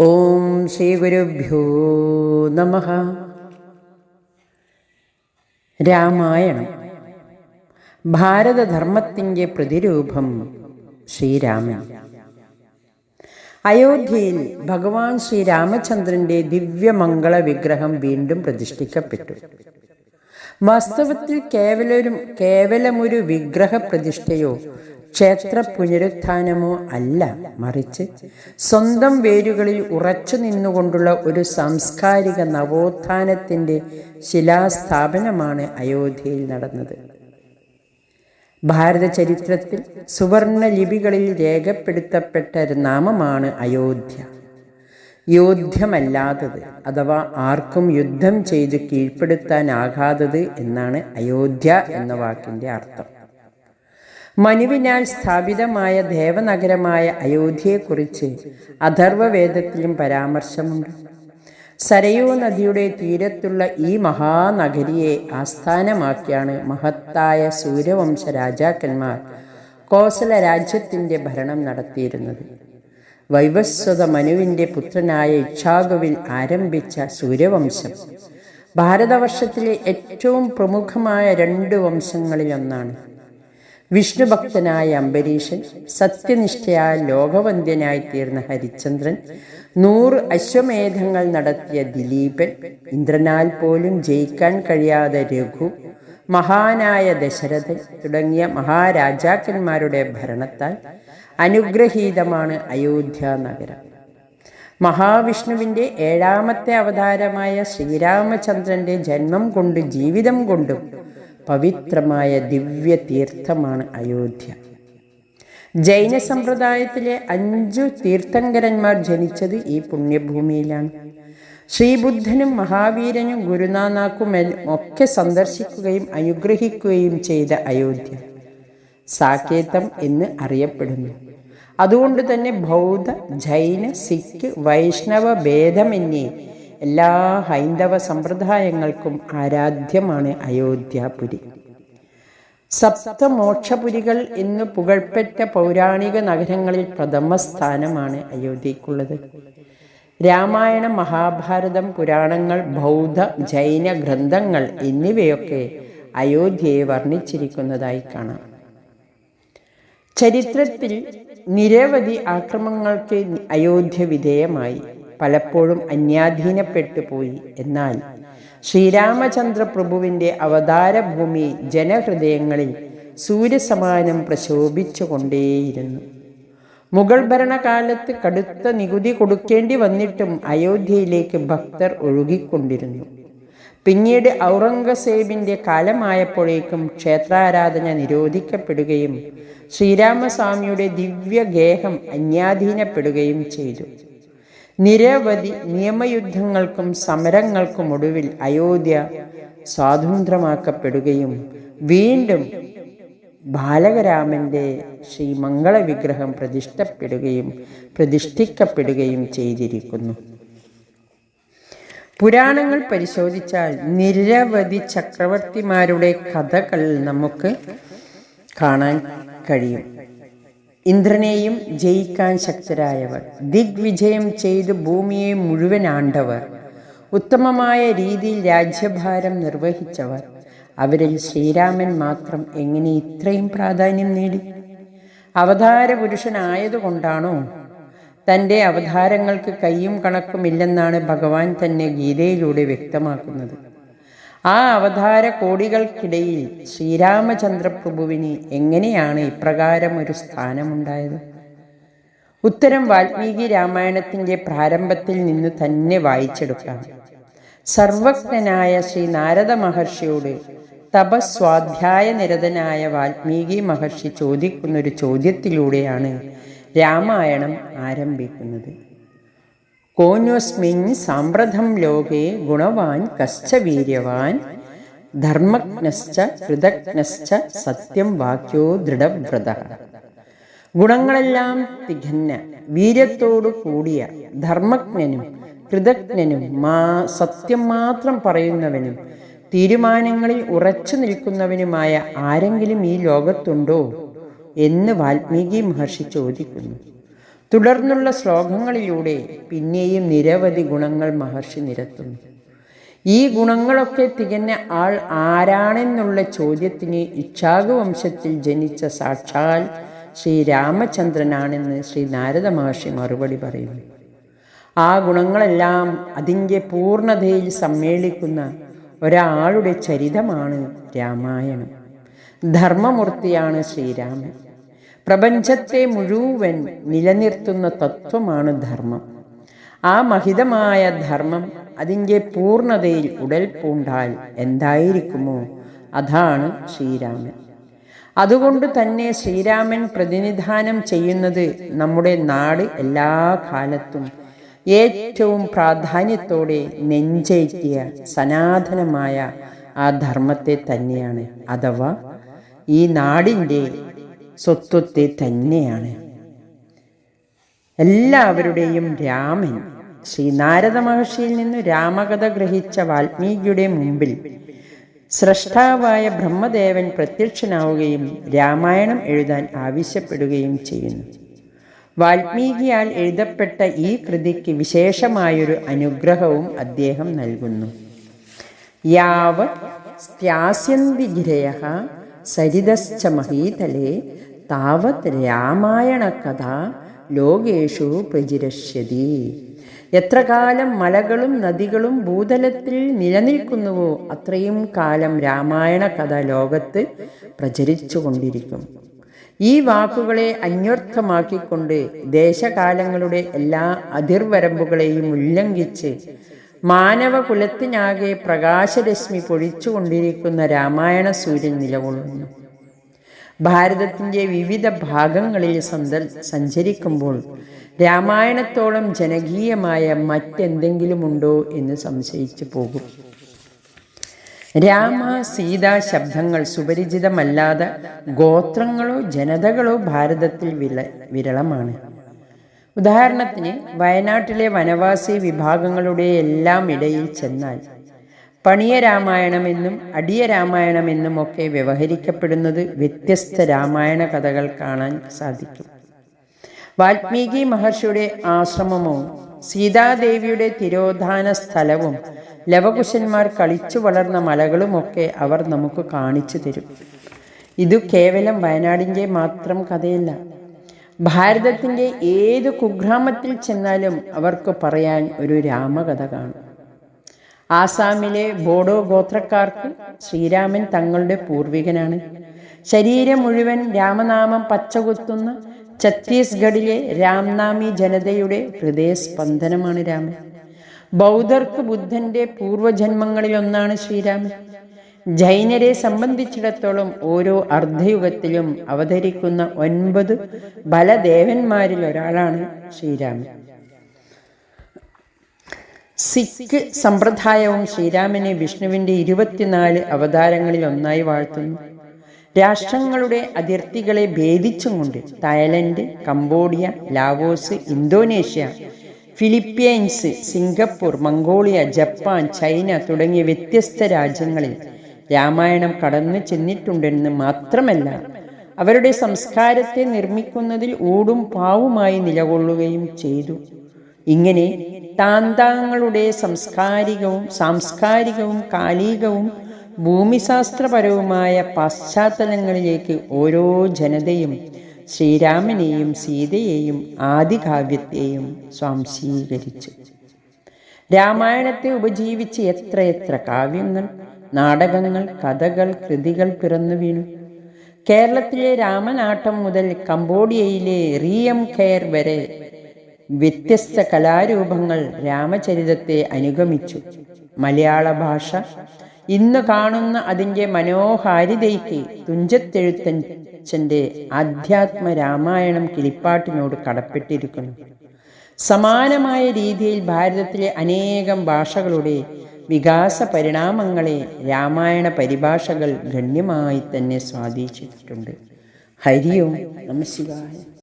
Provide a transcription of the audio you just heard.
ഓം ശ്രീ ഗുരുഭ്യോ നമ. രാമായണം. ഭാരതധർമ്മത്തിന്റെ പ്രതിരൂപം ശ്രീരാമൻ. അയോധ്യയിൽ ഭഗവാൻ ശ്രീരാമചന്ദ്രന്റെ ദിവ്യമംഗള വിഗ്രഹം വീണ്ടും പ്രതിഷ്ഠിക്കപ്പെട്ടു. വാസ്തവത്തിൽ കേവലൊരു കേവലമൊരു വിഗ്രഹ പ്രതിഷ്ഠയോ ക്ഷേത്ര പുനരുത്ഥാനമോ അല്ല മറിച്ച് സ്വന്തം വേരുകളിൽ ഉറച്ചു നിന്നുകൊണ്ടുള്ള ഒരു സാംസ്കാരിക നവോത്ഥാനത്തിന്റെ ശിലാസ്ഥാപനമാണ് അയോധ്യയിൽ നടന്നത്. ഭാരത ചരിത്രത്തിൽ സുവർണ ലിപികളിൽ രേഖപ്പെടുത്തപ്പെട്ട ഒരു നാമമാണ് അയോധ്യ. യോധ്യമല്ലാത്തത് അഥവാ ആർക്കും യുദ്ധം ചെയ്ത് കീഴ്പ്പെടുത്താനാകാത്തത് എന്നാണ് അയോധ്യ എന്ന വാക്കിന്റെ അർത്ഥം. മനുവിനാൽ സ്ഥാപിതമായ ദേവനഗരമായ അയോധ്യയെക്കുറിച്ച് അഥർവവേദത്തിലും പരാമർശമുണ്ട്. സരയൂ നദിയുടെ തീരത്തുള്ള ഈ മഹാനഗരിയെ ആസ്ഥാനമാക്കിയാണ് മഹത്തായ സൂര്യവംശ രാജാക്കന്മാർ കോസല രാജ്യത്തിന്റെ ഭരണം നടത്തിയിരുന്നത്. വൈവസ്വത മനുവിന്റെ പുത്രനായ ഇച്ഛാഗുവിൽ ആരംഭിച്ച സൂര്യവംശം ഭാരതവർഷത്തിലെ ഏറ്റവും പ്രമുഖമായ രണ്ട് വംശങ്ങളിലൊന്നാണ്. വിഷ്ണുഭക്തനായ അംബരീഷൻ സത്യനിഷ്ഠയായ ലോകവന്ധ്യനായി തീർന്ന ഹരിചന്ദ്രൻ നൂറ് അശ്വമേധങ്ങൾ നടത്തിയ ദിലീപൻ ഇന്ദ്രനാൽ പോലും ജയിക്കാൻ കഴിയാതെ രഘു മഹാനായ ദശരഥൻ തുടങ്ങിയ മഹാരാജാക്കന്മാരുടെ ഭരണത്താൽ അനുഗ്രഹീതമാണ് അയോധ്യ നഗരം. മഹാവിഷ്ണുവിന്റെ ഏഴാമത്തെ അവതാരമായ ശ്രീരാമചന്ദ്രന്റെ ജന്മം കൊണ്ട് ജീവിതം കൊണ്ടും പവിത്രമായ ദിവ്യ തീർത്ഥമാണ് അയോധ്യ. ജൈന സമ്പ്രദായത്തിലെ അഞ്ചു തീർത്ഥങ്കരന്മാർ ജനിച്ചത് ഈ പുണ്യഭൂമിയിലാണ്. ശ്രീബുദ്ധനും മഹാവീരനും ഗുരുനാനാക്കും ഒക്കെ സന്ദർശിക്കുകയും അനുഗ്രഹിക്കുകയും ചെയ്ത അയോധ്യ. സാക്കേതം എന്ന് അറിയപ്പെടുന്നു. അതുകൊണ്ട് തന്നെ ബൗദ്ധ ജൈന സിഖ് വൈഷ്ണവ ഭേദമന്യേ എല്ലാ ഹൈന്ദവ സമ്പ്രദായങ്ങൾക്കും ആരാധ്യമാണ് അയോധ്യാപുരി. സപ്തമോക്ഷപുരികൾ എന്ന് പുകഴ്പെറ്റ പൗരാണിക നഗരങ്ങളിൽ പ്രഥമ സ്ഥാനമാണ് അയോധ്യക്കുള്ളത് രാമായണ മഹാഭാരതം പുരാണങ്ങൾ ബൗദ്ധ ജൈന ഗ്രന്ഥങ്ങൾ എന്നിവയൊക്കെ അയോധ്യയെ വർണിച്ചിരിക്കുന്നതായി കാണാം. ചരിത്രത്തിൽ നിരവധി ആക്രമങ്ങൾക്ക് അയോധ്യ വിധേയമായി. പലപ്പോഴും അന്യാധീനപ്പെട്ടു പോയി എന്നാൽ ശ്രീരാമചന്ദ്ര പ്രഭുവിന്റെ അവതാരഭൂമി ജനഹൃദയങ്ങളിൽ സൂര്യസമാനം പ്രശോഭിച്ചുകൊണ്ടേയിരുന്നു. മുഗൾ ഭരണകാലത്ത് കടുത്ത നികുതി കൊടുക്കേണ്ടി വന്നിട്ടും അയോധ്യയിലേക്ക് ഭക്തർ ഒഴുകിക്കൊണ്ടിരുന്നു. പിന്നീട് ഔറംഗസേബിന്റെ കാലമായപ്പോഴേക്കും ക്ഷേത്രാരാധന നിരോധിക്കപ്പെടുകയും ശ്രീരാമസ്വാമിയുടെ ദിവ്യഗേഹം അന്യാധീനപ്പെടുകയും ചെയ്തു. നിരവധി നിയമയുദ്ധങ്ങൾക്കും സമരങ്ങൾക്കും ഒടുവിൽ അയോധ്യ സ്വാതന്ത്ര്യമാക്കപ്പെടുകയും വീണ്ടും ബാലകരാമന്റെ ശ്രീമംഗള വിഗ്രഹം പ്രതിഷ്ഠപ്പെടുകയും പ്രതിഷ്ഠിക്കപ്പെടുകയും ചെയ്തിരിക്കുന്നു. പുരാണങ്ങൾ പരിശോധിച്ചാൽ നിരവധി ചക്രവർത്തിമാരുടെ കഥകൾ നമുക്ക് കാണാൻ കഴിയും. ഇന്ദ്രനെയും ജയിക്കാൻ ശക്തരായവർ. ദിഗ്വിജയം ചെയ്ത് ഭൂമിയെ മുഴുവൻ ആണ്ടവർ. ഉത്തമമായ രീതിയിൽ രാജ്യഭാരം നിർവഹിച്ചവർ. അവരിൽ ശ്രീരാമൻ മാത്രം എങ്ങനെ ഇത്രയും പ്രാധാന്യം നേടി? അവതാര പുരുഷനായതുകൊണ്ടാണോ തന്റെ അവതാരങ്ങൾക്ക് കയ്യും കണക്കുമില്ലെന്നാണ് ഭഗവാൻ തന്നെ ഗീതയിലൂടെ വ്യക്തമാക്കുന്നത്. ആ അവതാര കോടികൾക്കിടയിൽ ശ്രീരാമചന്ദ്രപ്രഭുവിന് എങ്ങനെയാണ് ഇപ്രകാരം ഒരു സ്ഥാനമുണ്ടായത്? ഉത്തരം വാൽമീകി രാമായണത്തിന്റെ പ്രാരംഭത്തിൽ നിന്ന് തന്നെ വായിച്ചെടുക്കാം. സർവജ്ഞനായ ശ്രീ നാരദ മഹർഷിയോട് തപസ്വാധ്യായ നിരതനായ വാൽമീകി മഹർഷി ചോദിക്കുന്നൊരു ചോദ്യത്തിലൂടെയാണ് രാമായണം ആരംഭിക്കുന്നത്. കോന്വസ്മിൻ സാമ്പ്രതം ലോകേ ഗുണവാൻ കശ്ച വീര്യവാൻ ധർമ്മജ്ഞശ്ച കൃതജ്ഞശ്ച സത്യം വാക്യോ ദൃഢവ്രത. ഗുണങ്ങളെല്ലാം തികഞ്ഞ വീര്യത്തോടു കൂടിയ ധർമ്മജ്ഞനും കൃതജ്ഞനും മാ സത്യം മാത്രം പറയുന്നവനും തീരുമാനങ്ങളിൽ ഉറച്ചു നിൽക്കുന്നവനുമായ ആരെങ്കിലും ഈ ലോകത്തുണ്ടോ എന്ന് വാൽമീകി മഹർഷി ചോദിക്കുന്നു. തുടർന്നുള്ള ശ്ലോകങ്ങളിലൂടെ പിന്നെയും നിരവധി ഗുണങ്ങൾ മഹർഷി നിരത്തുന്നു. ഈ ഗുണങ്ങളൊക്കെ തികഞ്ഞ ആൾ ആരാണെന്നുള്ള ചോദ്യത്തിന് ഇച്ഛാകു വംശത്തിൽ ജനിച്ച സാക്ഷാൽ ശ്രീരാമചന്ദ്രനാണെന്ന് ശ്രീ നാരദ മഹർഷി മറുപടി പറയുന്നു. ആ ഗുണങ്ങളെല്ലാം അതിന്റെ പൂർണതയിൽ സമ്മേളിക്കുന്ന ഒരാളുടെ ചരിതമാണ് രാമായണം. ധർമ്മമൂർത്തിയാണ് ശ്രീരാമൻ. പ്രപഞ്ചത്തെ മുഴുവൻ നിലനിർത്തുന്ന തത്വമാണ് ധർമ്മം. ആ മഹിതമായ ധർമ്മം അതിന്റെ പൂർണതയിൽ ഉടൽ പൂണ്ടാൽ എന്തായിരിക്കുമോ? അതാണ് ശ്രീരാമൻ. അതുകൊണ്ട് തന്നെ ശ്രീരാമൻ പ്രതിനിധാനം ചെയ്യുന്നത് നമ്മുടെ നാട് എല്ലാ കാലത്തും ഏറ്റവും പ്രാധാന്യത്തോടെ നെഞ്ചേറ്റിയ സനാതനമായ ആ ധർമ്മത്തെ തന്നെയാണ്. അഥവാ ഈ നാടിന്റെ സ്വത്വത്തെ തന്നെയാണ്. എല്ലാവരുടെയും രാമൻ. ശ്രീ നാരദ മഹർഷിയിൽ നിന്ന് രാമകഥ ഗ്രഹിച്ച വാൽമീകിയുടെ മുമ്പിൽ സ്രഷ്ടാവായ ബ്രഹ്മദേവൻ പ്രത്യക്ഷനാവുകയും രാമായണം എഴുതാൻ ആവശ്യപ്പെടുകയും ചെയ്യുന്നു. വാൽമീകിയാൽ എഴുതപ്പെട്ട ഈ കൃതിക്ക് വിശേഷമായൊരു അനുഗ്രഹവും അദ്ദേഹം നൽകുന്നു. യാവ സ്ത്യാസ്യന്തി സരിതശ്ച മഹീതലേ താവത് രാമായണ കഥ ലോകേഷു പ്രചിരഷ്യതി എത്ര കാലം മലകളും നദികളും ഭൂതലത്തിൽ നിലനിൽക്കുന്നുവോ അത്രയും കാലം രാമായണ കഥ ലോകത്ത് പ്രചരിച്ചു കൊണ്ടിരിക്കും ഈ വാക്കുകളെ അന്വർത്ഥമാക്കിക്കൊണ്ട് ദേശകാലങ്ങളുടെ എല്ലാ അതിർവരമ്പുകളെയും ഉല്ലംഘിച്ച് മാനവകുലത്തിനാകെ പ്രകാശരശ്മി പൊഴിച്ചുകൊണ്ടിരിക്കുന്ന രാമായണ സൂര്യൻ നിലകൊള്ളുന്നു. ഭാരതത്തിന്റെ വിവിധ ഭാഗങ്ങളിൽ സന്ദർ സഞ്ചരിക്കുമ്പോൾ രാമായണത്തോളം ജനകീയമായ മറ്റെന്തെങ്കിലുമുണ്ടോ എന്ന് സംശയിച്ചു പോകും. രാമ സീത ശബ്ദങ്ങൾ സുപരിചിതമല്ലാതെ ഗോത്രങ്ങളോ ജനതകളോ ഭാരതത്തിൽ വില വിരളമാണ്. ഉദാഹരണത്തിന് വയനാട്ടിലെ വനവാസി വിഭാഗങ്ങളുടെ എല്ലാം ഇടയിൽ ചെന്നാൽ പണിയ രാമായണമെന്നും അടിയ രാമായണമെന്നും ഒക്കെ വ്യവഹരിക്കപ്പെടുന്നത് വ്യത്യസ്ത രാമായണ കഥകൾ കാണാൻ സാധിക്കും. വാൽമീകി മഹർഷിയുടെ ആശ്രമവും സീതാദേവിയുടെ തിരോധാന സ്ഥലവും ലവകുശന്മാർ കളിച്ചു വളർന്ന മലകളുമൊക്കെ അവർ നമുക്ക് കാണിച്ചു തരും. ഇത് കേവലം വയനാടിന്റെ മാത്രം കഥയല്ല. ഭാരതത്തിന്റെ ഏത് കുഗ്രാമത്തിൽ ചെന്നാലും അവർക്ക് പറയാൻ ഒരു രാമകഥ കാണും. ആസാമിലെ ബോഡോ ഗോത്രക്കാർക്ക് ശ്രീരാമൻ തങ്ങളുടെ പൂർവികനാണ്. ശരീരം മുഴുവൻ രാമനാമം പച്ചകുത്തുന്ന ഛത്തീസ്ഗഡിലെ രാംനാമി ജനതയുടെ ഹൃദയസ്പന്ദനമാണ് രാമൻ. ബൗദ്ധർക്ക് ബുദ്ധന്റെ പൂർവജന്മങ്ങളിലൊന്നാണ് ശ്രീരാമൻ. ജൈനരെ സംബന്ധിച്ചിടത്തോളം ഓരോ അർദ്ധയുഗത്തിലും അവതരിക്കുന്ന ഒൻപത് ബലദേവന്മാരിൽ ഒരാളാണ് ശ്രീരാമൻ. സിഖ് സമ്പ്രദായവും ശ്രീരാമനെ വിഷ്ണുവിന്റെ ഇരുപത്തിനാല് അവതാരങ്ങളിൽ ഒന്നായി വാഴ്ത്തുന്നു. രാഷ്ട്രങ്ങളുടെ അതിർത്തികളെ ഭേദിച്ചുകൊണ്ട് Thailand Cambodia Laos Indonesia Philippines Singapore Mongolia Japan China തുടങ്ങിയ വ്യത്യസ്ത രാജ്യങ്ങളിൽ രാമായണം കടന്നു ചെന്നിട്ടുണ്ടെന്ന് മാത്രമല്ല അവരുടെ സംസ്കാരത്തെ നിർമ്മിക്കുന്നതിൽ ഊടും പാവുമായി നിലകൊള്ളുകയും ചെയ്തു. ഇങ്ങനെ താന്താങ്ങളുടെ സംസ്കാരികവും സാംസ്കാരികവും കാലികവും ഭൂമിശാസ്ത്രപരവുമായ പശ്ചാത്തലങ്ങളിലേക്ക് ഓരോ ജനതയും ശ്രീരാമനെയും സീതയെയും ആദികാവ്യത്തെയും സ്വാംശീകരിച്ചു. രാമായണത്തെ ഉപജീവിച്ച് എത്രയെത്ര കാവ്യങ്ങൾ നാടകങ്ങൾ കഥകൾ കൃതികൾ പിറന്നു വീണു. കേരളത്തിലെ രാമനാട്ടം മുതൽ കംബോഡിയയിലെ റിയം ഖേർ വരെ വ്യത്യസ്ത കലാരൂപങ്ങൾ രാമചരിതത്തെ അനുഗമിച്ചു. മലയാള ഭാഷ ഇന്ന് കാണുന്ന അതിന്റെ മനോഹാരിതയ്ക്ക് തുഞ്ചത്തെഴുത്തച്ഛന്റെ ആധ്യാത്മ രാമായണം കിളിപ്പാട്ടിനോട് കടപ്പെട്ടിരിക്കുന്നു. സമാനമായ രീതിയിൽ ഭാരതത്തിലെ അനേകം ഭാഷകളുടെ വികാസ പരിണാമങ്ങളെ രാമായണ പരിഭാഷകൾ ഗണ്യമായി തന്നെ സ്വാധീനിച്ചിട്ടുണ്ട്. ഹരിയോ നമശിവായ